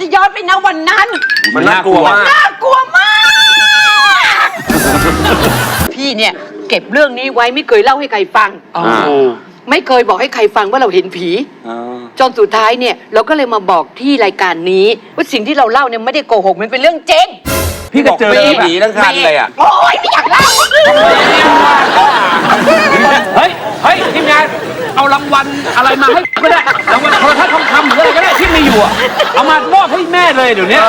จะย้อนไปนะวันนั้นมันน่ากลัวมาก น่ากลัวมาก พี่เนี่ย เก็บเรื่องนี้ไว้ไม่เคยเล่าให้ใครฟังอ่าไม่เคยบอกให้ใครฟังว่าเราเห็นผีอ่าจนสุดท้ายเนี่ยเราก็เลยมาบอกที่รายการนี้ ว่าสิ่งที่เราเล่าเนี่ยไม่ได้โกหกมันเป็นเรื่องจริงพี่ก็เจอบอกไม่ผีทั้งคันเลยอะ โอ้ยไม่อยากเล่า เฮ้ย วัลอะไรมาให้ก็ได้รางวัลโทรทัศน์ทองคำหรืออะไรก็ได้ที่มีอยู่อะเอามามอบให้แม่เลยเดี๋ยวนี้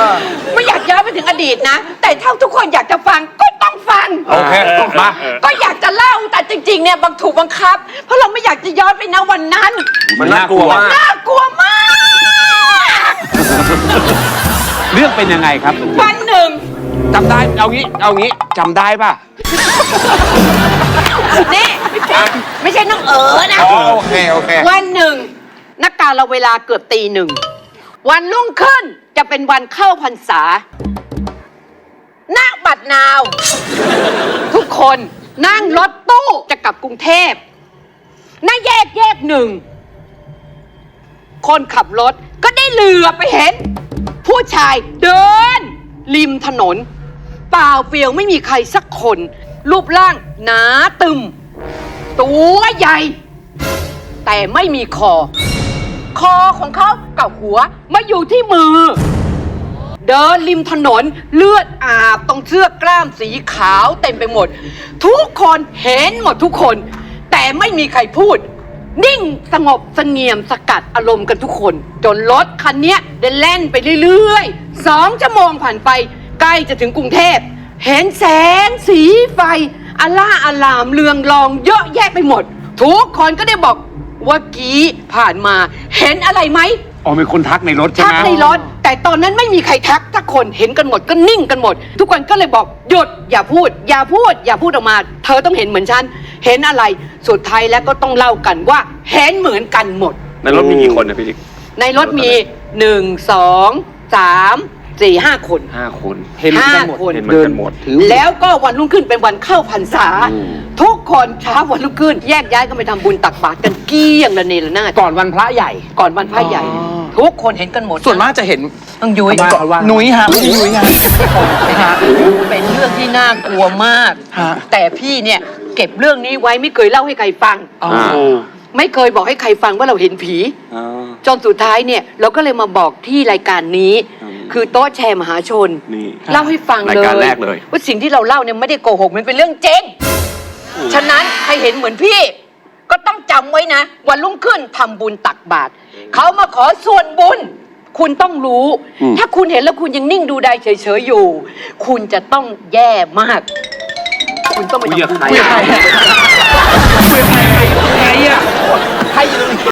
ไม่อยากย้อนไปถึงอดีตนะ แต่ถ้าทุกคนอยากจะฟังก็ต้องฟัง โอเคมาก็อยากจะเล่าแต่จริง ๆ เนี่ยบังถูกบังคับ เพราะเราไม่อยากจะย้อนไปนะวันนั้น มันน่ากลัวมากน่ากลัวมาก เรื่องเป็นยังไงครับวันหนึ่งจำได้เอางี้เอางี้จำได้ป่ะ นี่ ไม่ใช่น้องเอ๋อนะ อ๋อโอเคโอเค วันหนึ่งนักการเราเวลาเกือบตีหนึ่ง วันรุ่งขึ้นจะเป็นวันเข้าพรรษาณบัดนาว ทุกคนนั่งรถตู้จะกลับกรุงเทพณแยกแยกหนึ่ง คนขับรถก็ได้เหลือไปเห็น ผู้ชายเดิน ริมถนน เปล่าเปลี่ยวไม่มีใครสักคน รูปร่างหนาตึม ตัวใหญ่ แต่ไม่มีคอ คอของเขากับหัวมาอยู่ที่มือ เดินริมถนนเลือดอาบตรงเสื้อกล้ามสีขาวเต็มไปหมด ทุกคนเห็นหมดทุกคน แต่ไม่มีใครพูด นิ่งสงบเสงี่ยมสกัดอารมณ์กันทุกคน จนรถคันเนี้ยได้แล่นไปเรื่อยๆสองชั่วโมงผ่านไป ใกล้จะถึงกรุงเทพ เห็นแสงสีไฟ อล่าอลามเรืองรองเยอะแยะไปหมด ทุกคนก็ได้บอกว่ากี้ผ่านมา เห็นอะไรไหมอ๋อมีคนทักในรถใช่ทัไหกมในรถแต่ตอนนั้นไม่มีใครทักทักคนเห็นกันหมดก็นิ่งกันหมด ทุกคนก็เลยบอกหยุดอย่าพูด อย่าพูด อย่าพูดออกมา เธอต้องเห็นเหมือนฉันเห็นอะไรสุดท้ายแล้วก็ต้องเล่ากันว่าเห็นเหมือนกันหมด ในรถมีกี่คนนะพี่ดิ๊กในรถมีหนึ่งสองสาม สี่ห้าคน ห้าคนเห็นเหมือนกันหมดห้าคน เห็นเหมือนกันหมดแล้วก็วันรุ่งขึ้นเป็นวันเข้าพรรษาทุกคนเช้าวันรุ่งขึ้น แยกย้ายกันไปทำบุญตักบาตรกันเกลี้ยงระเนระนาดก่อนวันพระใหญ่ ก่อนวันพระใหญ่ทุกคนเห็นกันหมดส่วนมากจะเห็นต้องยุ้ยทำไมเกาะนุ้ยฮะไม่ใช่ยุ้ยฮะ ฮะเป็นเรื่องที่น่ากลัวมาก ฮะ แต่พี่เนี่ยเก็บเรื่องนี้ไว้ไม่เคยเล่าให้ใครฟัง อ๋อ อ่า ไม่เคยบอกให้ใครฟังว่าเราเห็นผีอ่าจนสุดท้ายเนี่ยเราก็เลยมาบอกที่รายการนี้อืม คือโต๊ะแชร์มหาชนเล่าให้ฟังเลยรายการแรกเลย ว่าสิ่งที่เราเล่าเนี่ยไม่ได้โกหกมันเป็นเรื่องจริง ฉะนั้นใครเห็นเหมือนพี่ ก็ต้องจำไว้นะ วันรุ่งขึ้นทำบุญตักบาตรเขามาขอส่วนบุญ คุณต้องรู้ถ้าคุณเห็นแล้วคุณยังนิ่งดูได้เฉยๆอยู่ คุณจะต้องแย่มาก คุณต้องไปทำบุญ คุยกับใครอใครอะใครอยู่งไห